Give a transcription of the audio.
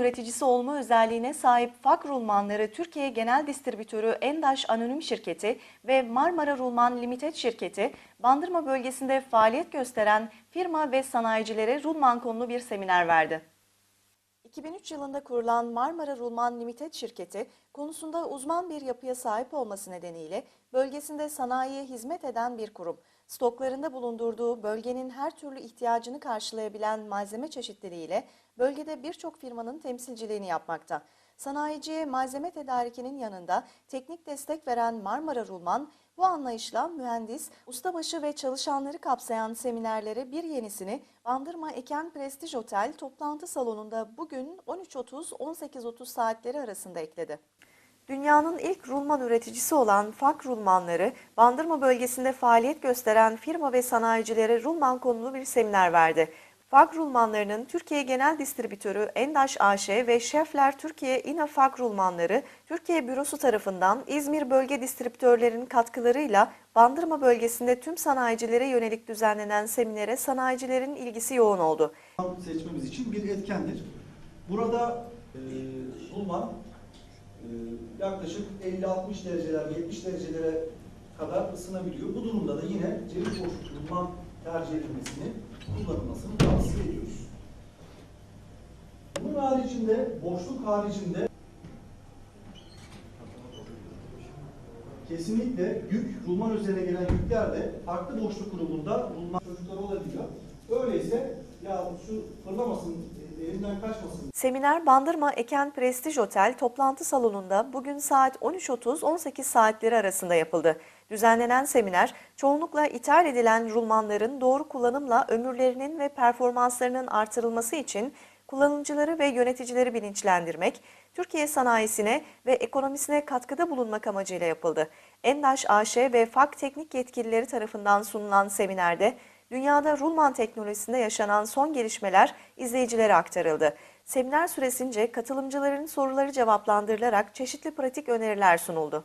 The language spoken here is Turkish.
üreticisi olma özelliğine sahip FAK Rulmanları Türkiye Genel Distribütörü Endaş Anonim Şirketi ve Marmara Rulman Limited Şirketi, Bandırma bölgesinde faaliyet gösteren firma ve sanayicilere Rulman konulu bir seminer verdi. 2003 yılında kurulan Marmara Rulman Limited şirketi konusunda uzman bir yapıya sahip olması nedeniyle bölgesinde sanayiye hizmet eden bir kurum. Stoklarında bulundurduğu bölgenin her türlü ihtiyacını karşılayabilen malzeme çeşitliliğiyle bölgede birçok firmanın temsilciliğini yapmakta. Sanayiciye malzeme tedarikinin yanında teknik destek veren Marmara Rulman, bu anlayışla mühendis, ustabaşı ve çalışanları kapsayan seminerlere bir yenisini Bandırma Eken Prestij Otel toplantı salonunda bugün 13.30-18.30 saatleri arasında ekledi. Dünyanın ilk rulman üreticisi olan FAK Rulmanları, Bandırma bölgesinde faaliyet gösteren firma ve sanayicilere rulman konulu bir seminer verdi. FAK Rulmanlarının Türkiye Genel Distribütörü Endaş AŞ ve Şefler Türkiye İNA FAK Rulmanları, Türkiye Bürosu tarafından İzmir Bölge Distribütörlerinin katkılarıyla Bandırma bölgesinde tüm sanayicilere yönelik düzenlenen seminere sanayicilerin ilgisi yoğun oldu. seçmemiz için bir etkendir. Burada e, Rulman yaklaşık 50-60 dereceler, 70 derecelere kadar ısınabiliyor. Bu durumda da yine ceviz boşluk Rulman tercih edilmesini, kullanılmasını tavsiye ediyoruz. Bunun haricinde, boşluk haricinde kesinlikle yük, Rulman üzerine gelen yükler de farklı boşluk grubunda Rulman çocukları olabiliyor. Öyleyse ya şu fırlamasın, elimden kaçmasın Seminer Bandırma Eken Prestij Otel toplantı salonunda bugün saat 13.30-18 saatleri arasında yapıldı. Düzenlenen seminer, çoğunlukla ithal edilen rulmanların doğru kullanımla ömürlerinin ve performanslarının artırılması için kullanıcıları ve yöneticileri bilinçlendirmek, Türkiye sanayisine ve ekonomisine katkıda bulunmak amacıyla yapıldı. Endaş AŞ ve FAK teknik yetkilileri tarafından sunulan seminerde, dünyada rulman teknolojisinde yaşanan son gelişmeler izleyicilere aktarıldı. Seminer süresince katılımcıların soruları cevaplandırılarak çeşitli pratik öneriler sunuldu.